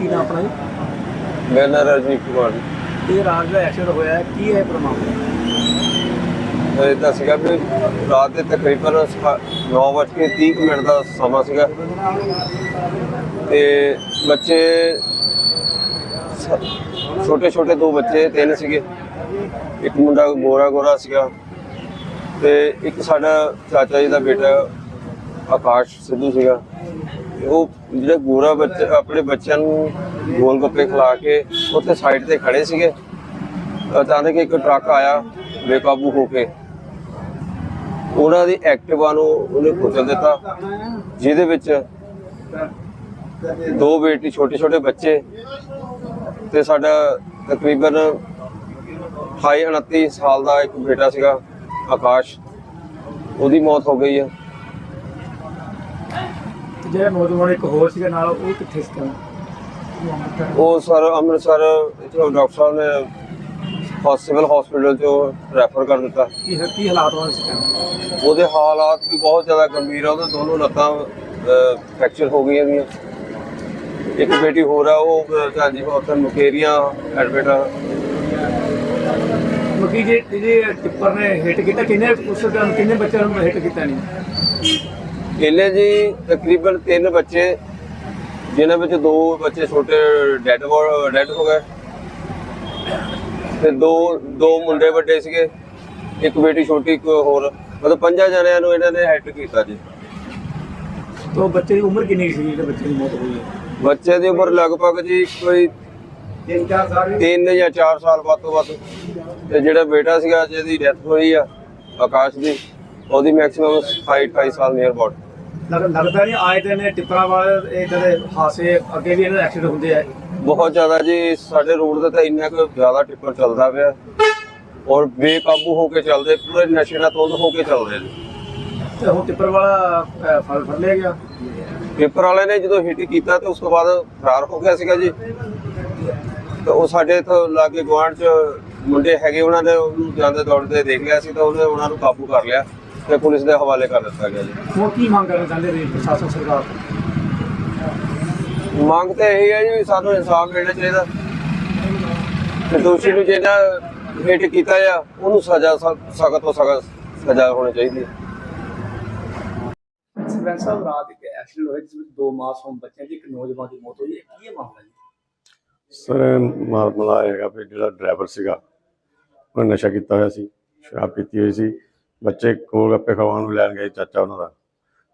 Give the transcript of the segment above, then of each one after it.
ਕੀ ਨਾਮ ਆਪਣਾ ਜੀ? ਮੇਰਾ ਨਾਮ ਰਜਨੀਸ਼ ਕੁਮਾਰ ਜੀ। ਇਹ ਰਾਤ ਦਾ ਐਕਸੀਡੈਂਟ ਹੋਇਆ ਹੈ ਕੀ ਹੈ ਪ੍ਰਮਾਤਮਾ ਇਹ ਤਾਂ ਸੀਗਾ ਵੀ ਰਾਤ ਦੇ ਤਕਰੀਬਨ 9:30 ਮਿੰਟ ਦਾ ਸਮਾਂ ਸੀਗਾ। ਤੇ ਬੱਚੇ ਛੋਟੇ ਛੋਟੇ ਦੋ ਬੱਚੇ ਤਿੰਨ ਸੀਗੇ। ਇੱਕ ਮੁੰਡਾ ਗੋਰਾ ਗੋਰਾ ਸੀਗਾ ਤੇ ਇੱਕ ਸਾਡਾ ਚਾਚਾ ਜੀ ਦਾ ਬੇਟਾ ਆਕਾਸ਼ ਸਿੱਧੂ ਸੀਗਾ। ਉਹ ਜਿਹੜਾ ਗੋਰਾ ਬੱਚਾ, ਆਪਣੇ ਬੱਚਿਆਂ ਨੂੰ ਗੋਲ ਗੱਪੇ ਖਿਲਾ ਕੇ ਉੱਥੇ ਸਾਈਡ ਤੇ ਖੜੇ ਸੀਗੇ। ਅਚਾਨਕ ਇੱਕ ਟਰੱਕ ਆਇਆ ਬੇਕਾਬੂ ਹੋ ਕੇ। ਉਹਨਾਂ ਦੀ ਐਕਟਿਵਾ ਨੂੰ ਉਹਨੇ ਕੁਚਲ ਦਿੱਤਾ, ਜਿਹਦੇ ਵਿੱਚ ਦੋ ਬੇਟੀ ਛੋਟੇ ਛੋਟੇ ਬੱਚੇ ਤੇ ਸਾਡਾ ਤਕਰੀਬਨ 28 29 ਸਾਲ ਦਾ ਇੱਕ ਬੇਟਾ ਸੀਗਾ, ਆਕਾਸ਼। ਉਹਦੀ ਮੌਤ ਹੋ ਗਈ ਹੈ। ਜਿਹੜਾ ਨੌਜਵਾਨ ਇੱਕ ਹੋਰ ਸੀਗਾ ਨਾਲ ਉਹ ਕਿੱਥੇ ਸੀ ਉਹ ਸਰ ਅੰਮ੍ਰਿਤਸਰ ਇੱਥੋਂ ਡਾਕਟਰ ਸਾਹਿਬ ਨੇ ਸਿਵਲ ਹਸਪੀਟਲ ਚੋਂ ਰੈਫਰ ਕਰ ਦਿੱਤਾ। ਕੀ ਕੀ ਹਾਲਾਤ ਹੋਏ ਸੀ time? ਉਹਦੇ ਹਾਲਾਤ ਵੀ ਬਹੁਤ ਜ਼ਿਆਦਾ ਗੰਭੀਰ ਆ ਉਹਦੇ ਦੋਨੋਂ ਲੱਤਾਂ ਫ੍ਰੈਕਚਰ ਹੋ ਗਈਆਂ ਵੀ ਇੱਕ ਬੇਟੀ ਹੋਰ ਆ ਉਹ ਹਾਂਜੀ ਉੱਥੇ ਮੁਕੇਰੀਆਂ ਐਡਮਿਟ ਆ। ਮੱਕੀ ਜੇ ਜਿਹੜੇ ਟਿੱਪਰ ਨੇ ਹਿੱਟ ਕੀਤਾ। ਕਿੰਨੇ ਉਸ ਟਾਈਮ ਕਿੰਨੇ ਬੱਚਿਆਂ ਨੂੰ ਹਿੱਟ ਕੀਤਾ ਨਹੀਂ ਇਹਨੇ ਜੀ ਤਕਰੀਬਨ ਤਿੰਨ ਬੱਚੇ ਜਿਨ੍ਹਾਂ ਵਿੱਚ ਦੋ ਬੱਚੇ ਛੋਟੇ ਡੈਡ ਡੈਡ ਹੋ ਗਏ। ਤੇ ਦੋ ਦੋ ਮੁੰਡੇ ਵੱਡੇ ਸੀਗੇ ਇੱਕ ਬੇਟੀ ਛੋਟੀ ਇੱਕ ਹੋਰ। ਮਤਲਬ ਪੰਜਾਂ ਜਣਿਆਂ ਨੂੰ ਇਹਨਾਂ ਨੇ ਹਿੱਟ ਕੀਤਾ ਜੀ। ਤੋ ਬੱਚੇ ਦੀ ਉਮਰ ਕਿੰਨੀ ਸੀ ਜਿਹੜੇ ਬੱਚੇ ਦੀ ਮੌਤ ਹੋਈ ਹੈ? ਬੱਚੇ ਦੀ ਉਮਰ ਲਗਭਗ ਜੀ ਕੋਈ ਤਿੰਨ ਚਾਰ ਸਾਲ ਤਿੰਨ ਜਾਂ 4 ਸਾਲ ਵੱਧ ਤੋਂ ਵੱਧ। ਤੇ ਜਿਹੜਾ ਬੇਟਾ ਸੀਗਾ ਜਿਹਦੀ ਡੈਥ ਹੋਈ ਆ ਆਕਾਸ਼ ਦੀ ਉਹਦੀ ਮੈਕਸਿਮਮ 28 28 ਸਾਲ ਨੀਅਰ ਅਬਾਊਟ ਲੱਗਦਾ ਨਹੀਂ ਆਏ ਦਿਨ ਟਿੱਪਰਾਂ ਵਾਲੇ ਇਦਾਂ ਦੇ ਹਾਸੇ ਅੱਗੇ ਵੀ ਇਹਨਾਂ ਦੇ ਐਕਸੀਡੈਂਟ ਹੁੰਦੇ ਆ। ਬਹੁਤ ਜ਼ਿਆਦਾ ਜੀ ਸਾਡੇ ਰੋਡ ਤੇ ਤਾਂ ਇੰਨਾ ਕੁ ਜ਼ਿਆਦਾ ਟਿੱਪਰ ਚੱਲਦਾ ਪਿਆ। ਔਰ ਬੇਕਾਬੂ ਹੋ ਕੇ ਚੱਲਦੇ ਪੂਰੇ ਨਸ਼ੇ ਨਾਲ ਤੁੰਦ ਹੋ ਕੇ ਚੱਲਦੇ ਨੇ। ਤੇ ਹੁਣ ਟਿੱਪਰ ਵਾਲਾ ਅਹ, ਫੜ ਫੜ ਲਿਆ ਗਿਆ। ਪੇਪਰ ਵਾਲੇ ਨੇ ਜਦੋਂ ਹਿੱਟ ਕੀਤਾ ਤੇ ਉਸ ਤੋਂ ਬਾਅਦ ਫਰਾਰ ਹੋ ਗਿਆ ਸੀਗਾ ਜੀ। ਤੇ ਉਹ ਸਾਡੇ ਇੱਥੋਂ ਲਾਗੇ ਗੁਆਂਢ ਚ ਮੁੰਡੇ ਹੈਗੇ ਉਹਨਾਂ ਨੇ ਉਹਨੂੰ ਜਾਂਦੇ ਦੌੜਦੇ ਦੇਖ ਲਿਆ ਸੀ ਤਾਂ ਉਹਨੇ ਉਹਨਾਂ ਨੂੰ ਕਾਬੂ ਕਰ ਲਿਆ। ਤੇ ਪੁਲਿਸ ਦੇ ਹਵਾਲੇ ਕਰ ਦਿੱਤਾ ਗਿਆ ਜੀ। ਹੁਣ ਕੀ ਮੰਗ ਕਰਨਾ ਚਾਹੁੰਦੇ ਨੇ ਪ੍ਰਸ਼ਾਸਨ ਸਰਕਾਰ ਤੋਂ? ਮੰਗ ਤਾਂ ਇਹੀ ਹੈ ਜੀ ਵੀ ਸਾਨੂੰ ਇਨਸਾਫ ਮਿਲਣਾ ਚਾਹੀਦਾ। ਤੇ ਦੋਸ਼ੀ ਨੂੰ ਜਿਹੜਾ ਹਿੱਟ ਕੀਤਾ ਆ ਉਹਨੂੰ ਸਜ਼ਾ ਸਖਤ ਤੋਂ ਸਖਤ ਸਜ਼ਾ ਹੋਣੀ ਚਾਹੀਦੀ ਹੈ। ਸਾਹਿਬ ਰਾਤ ਇੱਕ ਐਕਸੀਡੈਂਟ ਹੋਇਆ ਜਿਸ ਵਿੱਚ ਦੋ ਮਾਸੂਮ ਬੱਚਿਆਂ ਦੀ ਇੱਕ ਨੌਜਵਾਨ ਦੀ ਮੌਤ ਹੋਈ ਹੈ। ਕੀ ਇਹ ਮਾਮਲਾ ਜੀ? ਸਰ ਇਹ ਮਾਮਲਾ ਹੈਗਾ ਵੀ ਜਿਹੜਾ ਡਰਾਈਵਰ ਸੀਗਾ ਉਹ ਨਸ਼ਾ ਕੀਤਾ ਹੋਇਆ ਸੀ ਸ਼ਰਾਬ ਪੀਤੀ ਹੋਈ ਸੀ। ਬੱਚੇ ਕੋਲ ਗੱਪੇ ਖਵਾਉਣ ਨੂੰ ਲੈਣ ਗਏ ਚਾਚਾ ਉਹਨਾਂ ਦਾ।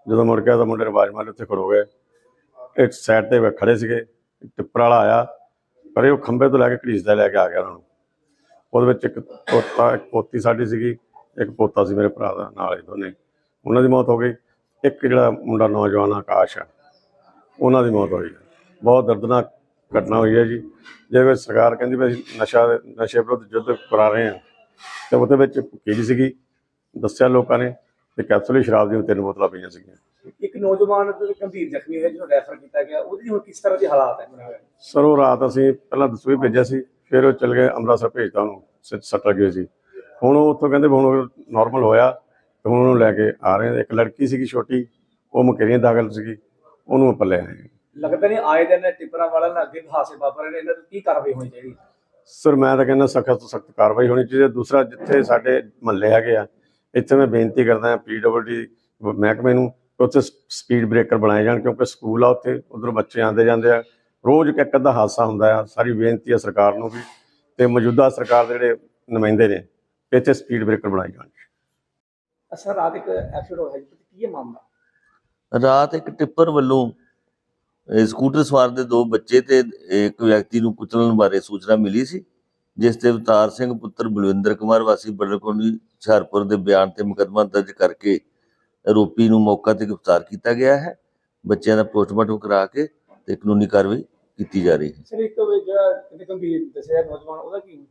ਜਦੋਂ ਮੁੜ ਗਿਆ ਤਾਂ ਮੁੰਡੇ ਨੇ ਆਵਾਜ਼ ਮਾਰੀ, ਉੱਥੇ ਖੜੋ ਗਏ। ਇੱਕ ਸਾਈਡ ਤੇ ਖੜੇ ਸੀਗੇ, ਇੱਕ ਟਿੱਪਰ ਵਾਲਾ ਆਇਆ, ਪਰ ਇਹ ਉਹ ਖੰਭੇ ਤੋਂ ਲੈ ਕੇ ਘੜੀਸਦਾ ਲੈ ਕੇ ਆ ਗਿਆ ਉਹਨਾਂ ਨੂੰ। ਉਹਦੇ ਵਿੱਚ ਇੱਕ ਪੋਤਾ, ਇੱਕ ਪੋਤੀ ਸਾਡੀ ਸੀਗੀ, ਇੱਕ ਪੋਤਾ ਸੀ ਮੇਰੇ ਭਰਾ ਦਾ, ਨਾਲ ਹੀ ਦੋਨੇ। ਉਹਨਾਂ ਦੀ ਮੌਤ ਹੋ ਗਈ। ਇੱਕ ਜਿਹੜਾ ਮੁੰਡਾ ਨੌਜਵਾਨ ਆਕਾਸ਼ ਆ, ਉਹਨਾਂ ਦੀ ਮੌਤ ਹੋਈ ਬਹੁਤ ਦਰਦਨਾਕ ਘਟਨਾ ਹੋਈ ਹੈ ਜੀ। ਜੇ ਕੋਈ ਸਰਕਾਰ ਕਹਿੰਦੀ ਵੀ ਅਸੀਂ ਨਸ਼ਾ ਨਸ਼ੇ ਵਿਰੁੱਧ ਯੁੱਧ ਕਰਾ ਰਹੇ ਹਾਂ, ਤੇ ਉਹਦੇ ਵਿੱਚ ਭੁੱਕੀ ਜੀ ਸੀਗੀ। ਦੱਸਿਆ ਲੋਕਾਂ ਨੇ ਤੇ ਕੈਪਸੂਲ ਸ਼ਰਾਬ ਦੀਆਂ ਤਿੰਨ ਬੋਤਲਾਂ ਪਈਆਂ ਸੀਗੀਆਂ। ਇੱਕ ਨੌਜਵਾਨ ਤੇ ਗੰਭੀਰ ਜ਼ਖਮੀ ਹੈ ਜਿਹਨੂੰ ਰੈਫਰ ਕੀਤਾ ਗਿਆ। ਉਹਦੀ ਹੁਣ ਕਿਸ ਤਰ੍ਹਾਂ ਦੀ ਹਾਲਾਤ ਹੈ ਸਰ ਉਹ ਰਾਤ ਅਸੀਂ ਪਹਿਲਾਂ ਦਸੂਈ ਭੇਜਿਆ ਸੀ ਫਿਰ ਉਹ ਚਲ ਗਏ ਅੰਮ੍ਰਿਤਸਰ ਭੇਜਤਾ ਉਹਨੂੰ ਸੱਟ ਹੋਈ ਸੀ। ਹੁਣ ਉਹ ਉੱਥੋਂ ਕਹਿੰਦੇ ਹੁਣ ਨਾਰਮਲ ਹੋਇਆ ਤੇ ਹੁਣ ਉਹਨੂੰ ਲੈ ਕੇ ਆ ਰਹੇ ਇੱਕ ਲੜਕੀ ਸੀਗੀ ਛੋਟੀ ਉਹ ਮੁਕੇਰੀਆਂ ਦਾਖਲ ਸੀਗੀ ਉਹਨੂੰ ਆਪਾਂ ਲੈ ਆਏ। ਲੱਗਦਾ ਨਹੀਂ ਆਏ ਦਿਨ ਟਿੱਪਰਾਂ ਵਾਲਿਆਂ ਨਾਲ ਅੱਗੇ ਹਾਸੇ ਵਾਪਰ ਰਹੇ ਨੇ ਇਹਨਾਂ ਦੀ ਕੀ ਕਾਰਵਾਈ ਹੋਣੀ ਚਾਹੀਦੀ? ਸਰ ਮੈਂ ਤਾਂ ਕਹਿੰਦਾ ਸਖਤ ਤੋਂ ਸਖਤ ਕਾਰਵਾਈ ਹੋਣੀ ਚਾਹੀਦੀ ਹੈ। ਦੂਸਰਾ ਜਿੱਥੇ ਸਾਡੇ ਮਹੱਲੇ ਹੈਗੇ ਆ ਇੱਥੇ ਮੈਂ ਬੇਨਤੀ ਕਰਦਾ ਹਾਂ ਪੀਡਬਲਡੀ ਮਹਿਕਮੇ ਨੂੰ ਕਿ ਉੱਥੇ ਸਪੀਡ ਬ੍ਰੇਕਰ ਬਣਾਏ ਜਾਣ ਕਿਉਂਕਿ ਸਕੂਲ ਆ ਉੱਥੇ ਉਧਰ ਬੱਚੇ ਆਉਂਦੇ ਜਾਂਦੇ ਆ। ਰੋਜ਼ ਇੱਕ ਅੱਧਾ ਹਾਦਸਾ ਹੁੰਦਾ ਆ ਸਾਰੀ ਬੇਨਤੀ ਹੈ ਸਰਕਾਰ ਨੂੰ ਵੀ ਤੇ ਮੌਜੂਦਾ ਸਰਕਾਰ ਦੇ ਜਿਹੜੇ ਨੁਮਾਇੰਦੇ ਨੇ ਕਿ ਇੱਥੇ ਸਪੀਡ ਬ੍ਰੇਕਰ ਬਣਾਏ ਜਾਣ। ਅਸਰ ਰਾਤ ਇੱਕ ਐਕਸੀਡੈਂਟ ਹੋਇਆ ਜੀ ਕੀ ਹੈ ਮਾਮਲਾ? ਰਾਤ ਇੱਕ ਟਿੱਪਰ ਵੱਲੋਂ ਇਹ ਸਕੂਟਰ ਸਵਾਰ ਦੇ ਦੋ ਬੱਚੇ ਤੇ ਇੱਕ ਵਿਅਕਤੀ ਨੂੰ ਕੁਚਲਣ ਬਾਰੇ ਸੂਚਨਾ ਮਿਲੀ ਸੀ। ਜਿਸ ਤੇ ਅਵਤਾਰ ਸਿੰਘ ਪੁੱਤਰ ਬਲਵਿੰਦਰ ਕੁਮਾਰ ਵਾਸੀ ਬੜਕੋਣੀ ਹੁਸ਼ਿਆਰਪੁਰ ਦੇ ਬਿਆਨ ਤੇ ਮੁਕੱਦਮਾ ਦਰਜ ਕਰਕੇ ਆਰੋਪੀ ਨੂੰ ਮੌਕਾ ਤੇ ਗ੍ਰਿਫਤਾਰ ਕੀਤਾ ਗਿਆ ਹੈ। ਬੱਚਿਆਂ ਦਾ ਪੋਸਟਮਾਰਟਮ ਕਰਾ ਕੇ ਤੇ ਕਾਨੂੰਨੀ ਕਾਰਵਾਈ ਕੀਤੀ ਜਾ ਰਹੀ ਹੈ। ਸਿਰ ਇੱਕ ਜਿਹੜਾ ਕਿਤੇ ਗੰਭੀਰ ਦੱਸਿਆ ਨੌਜਵਾਨ ਉਹਦਾ ਕੀ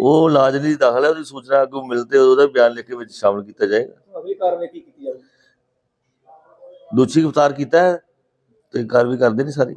ਉਹ ਇਲਾਜ ਲਈ ਦਾਖਲ ਹੈ ਉਹਦੀ ਸੂਚਨਾ ਅੱਗੋਂ ਮਿਲਦੇ ਉਹਦਾ ਬਿਆਨ ਲਿਖ ਕੇ ਵਿੱਚ ਸ਼ਾਮਲ ਕੀਤਾ ਜਾਏਗਾ। ਅਗਲੀ ਕਾਰਵਾਈ ਕੀ ਕੀਤੀ ਜਾਵੇ? ਦੋਸ਼ੀ ਗ੍ਰਿਫਤਾਰ ਕੀਤਾ ਹੈ ਤੇ ਕਾਰਵਾਈ ਕਰਦੇ ਨੇ ਸਾਰੀ।